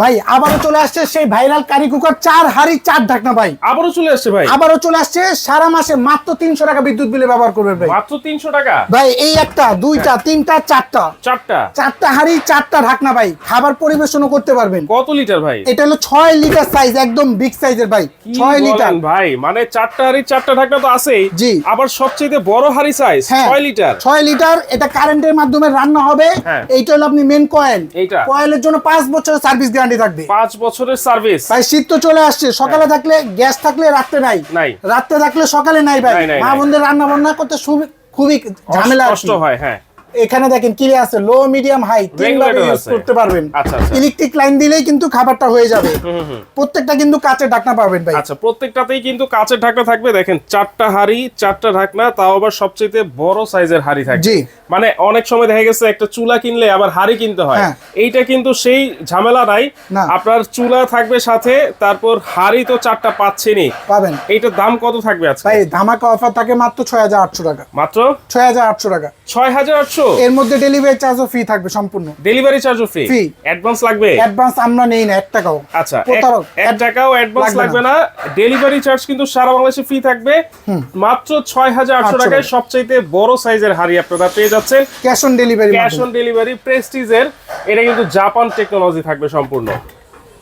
ভাই আবারও চলে আসছে সেই ভাইরাল কারি কুকার চার হাড়ি চার ঢাকনা ভাই। আবারও চলে আসছে ভাই। আবারও চলে আসছে সারা মাসে মাত্র তিনশো টাকা বিদ্যুৎ বিলে ব্যবহার করবেন ভাই। মাত্র তিনশো টাকা? ভাই এই একটা দুইটা তিনটা চারটা। চারটা? চারটা হাড়ি চারটা ঢাকনা ভাই খাবার পরিবেশনও করতে পারবেন। কত লিটার ভাই? এটা হলো ছয় লিটার সাইজ একদম বিগ সাইজের ভাই ছয় লিটার। ভাই মানে চারটা হাড়ি চারটা ঢাকনা তো আছেই। জি। আবার সবচেয়ে বড় হাড়ি সাইজ হ্যাঁ। ছয় লিটার। ছয় লিটার এটা কারেন্টের মাধ্যমে রান্না হবে। হ্যাঁ। এইটা হলো আপনি মেন কয়েল এইটা। কয়েলের জন্য পাঁচ বছরের সার্ভিস গ্যারান্টি থাকবে। পাঁচ বছরের সার্ভিস ভাই শীত তো চলে আসছে সকালে থাকলে গ্যাস থাকলে রাত্রে নাই। নাই। রাত্রে থাকলে সকালে নাই ভাই। মা বন্ধুদের বোনদের রান্না বান্না করতে খুবই ঝামেলা কষ্ট হয় হ্যাঁ। এখানে দেখেন কি আছে? লো মিডিয়াম হাই তিনভাবে ইউজ করতে পারবেন। আচ্ছা, আচ্ছা। ইলেকট্রিক লাইন দিলেই কিন্তু খাবারটা হয়ে যাবে। প্রত্যেকটা কিন্তু কাঁচের ঢাকনা পাবেন ভাই। আচ্ছা প্রত্যেকটাতেই কিন্তু কাঁচের ঢাকনা থাকবে। দেখেন চারটা হাড়ি চারটা ঢাকনা তাও আবার সবচেয়ে বড় সাইজের হাড়ি থাকবে। জি। মানে অনেক সময় দেখা গেছে একটা চুলা কিনলে আবার হাড়ি কিনতে হয়। হ্যাঁ। এইটা কিন্তু সেই ঝামেলা নাই। আপনার চুলা থাকবে সাথে তারপর হাড়ি তো চারটা পাচ্ছেনই। পাবেন। এইটার দাম কত থাকবে আজকে? ভাই ধামাকা অফার থাকে মাত্র ছয় হাজার আটশো টাকা। মাত্র? ছয় হাজার আটশো টাকা। ছয় হাজার আটশো? এর মধ্যে ডেলিভারি চার্জও ফ্রি থাকবে সম্পূর্ণ। ডেলিভারি চার্জও ফ্রি Free। অ্যাডভান্স লাগবে? অ্যাডভান্স আমরা নেই না এক টাকাও। আচ্ছা প্রতারক। এক টাকাও অ্যাডভান্স লাগবে না। ডেলিভারি চার্জ কিন্তু সারা বাংলাদেশে ফ্রি থাকবে। মাত্র ছয় হাজার আটশো টাকায় টাকা। সবচাইতে বড় সাইজের হাড়ি আপনারা পেয়ে যাচ্ছেন। Cash on delivery cash on delivery প্রেস্টিজের এটা কিন্তু জাপান টেকনোলজি থাকবে সম্পূর্ণ।